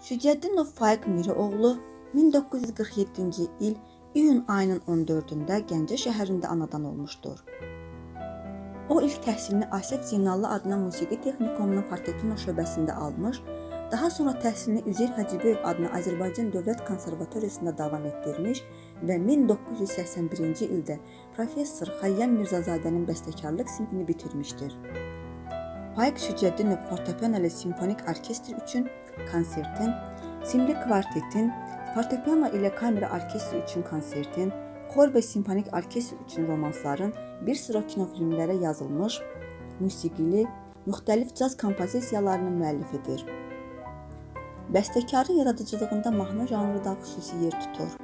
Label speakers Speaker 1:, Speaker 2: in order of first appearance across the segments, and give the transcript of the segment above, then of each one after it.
Speaker 1: Şücəddinov Faiq Mirioğlu 1947-ci il iyun ayının 14-də Gəncə şəhərində anadan olmuşdur. O ilk təhsilini Asif Zeynallı adına musiqi texnikumunun fortepiano şöbəsində almış, daha sonra təhsilini Üzeyir Hacıböyev adına Azərbaycan Dövlət Konservatoriyasında davam etdirmiş və 1981-ci ildə professor Xəyyam Mirzazadənin bəstəkarlıq sinfini bitirmişdir. Faiq Şücəddinov fortepiano ilə simfonik orkestr üçün konsertin, simli kvartetin, fortepiano ilə kamera orkestri üçün konsertin, xor və simfonik orkestr üçün romansların, bir sıra kinofilmlərə yazılmış, musiqili, müxtəlif caz kompozisiyalarının müəllifidir. Bəstəkarın yaradıcılığında mahnı janrı da xüsusi yer tutur.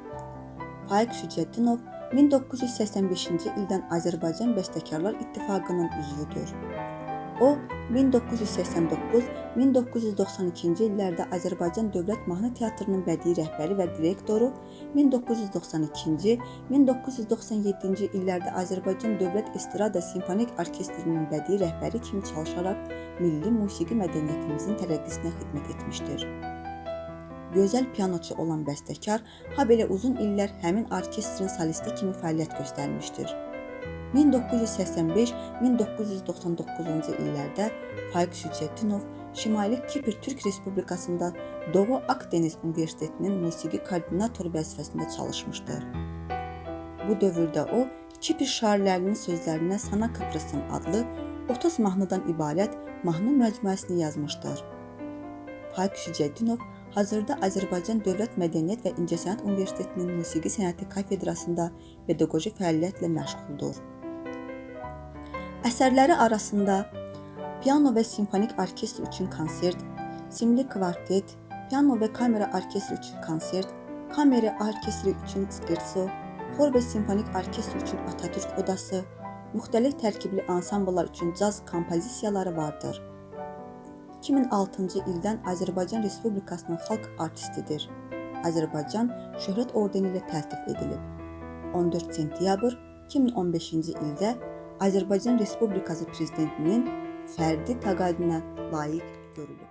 Speaker 1: Faiq Şücəddinov 1985-ci ildən Azərbaycan Bəstəkarlar İttifaqının üzvüdür. O 1989-1992-ci illərdə Azərbaycan Dövlət Mahnı Teatrının bədii rəhbəri və direktoru, 1992-1997-ci illərdə Azərbaycan Dövlət Estrada Simfonik Orkestrinin bədii rəhbəri kimi çalışaraq milli musiqi mədəniyyətimizin tərəqqisinə xidmət etmişdir. Gözəl pianoçu olan bəstəkar ha belə uzun illər həmin orkestrin solisti kimi fəaliyyət göstərmişdir. 1985-1999-cu illərdə Faiq Şücəddinov Şimali Kipr Türk Respublikasında Doğu Akdeniz Universitetinin musiqi koordinatoru vəzifəsində çalışmışdır. Bu dövrdə o, Kipr şairlərinin sözlərinə Sana Kıbrısın adlı 30 mahnıdan ibarət mahnı məcmuəsini yazmışdır. Faiq Şücəddinov hazırda Azərbaycan Dövlət Mədəniyyət və İncəsənət Universitetinin Musiqi Sənəti kafedrasında pedaqoji fəaliyyətlə məşğuldur. Əsərləri arasında piano və simfonik orkestr üçün konsert, simli kvartet, piano və kamera orkestri üçün konsert, kamera orkestri üçün skertso, xor və simfonik orkestr üçün Atatürk odası, müxtəlif tərkibli ansambllar üçün caz kompozisiyaları vardır. 2006-cı ildən Azərbaycan Respublikasının xalq artistidir. Azərbaycan şöhrət ordeni ilə təltif edilib. 14 sentyabr 2015-ci ildə Azərbaycan Respublikası prezidentinin fərdi təqaüdünə layiq görülüb.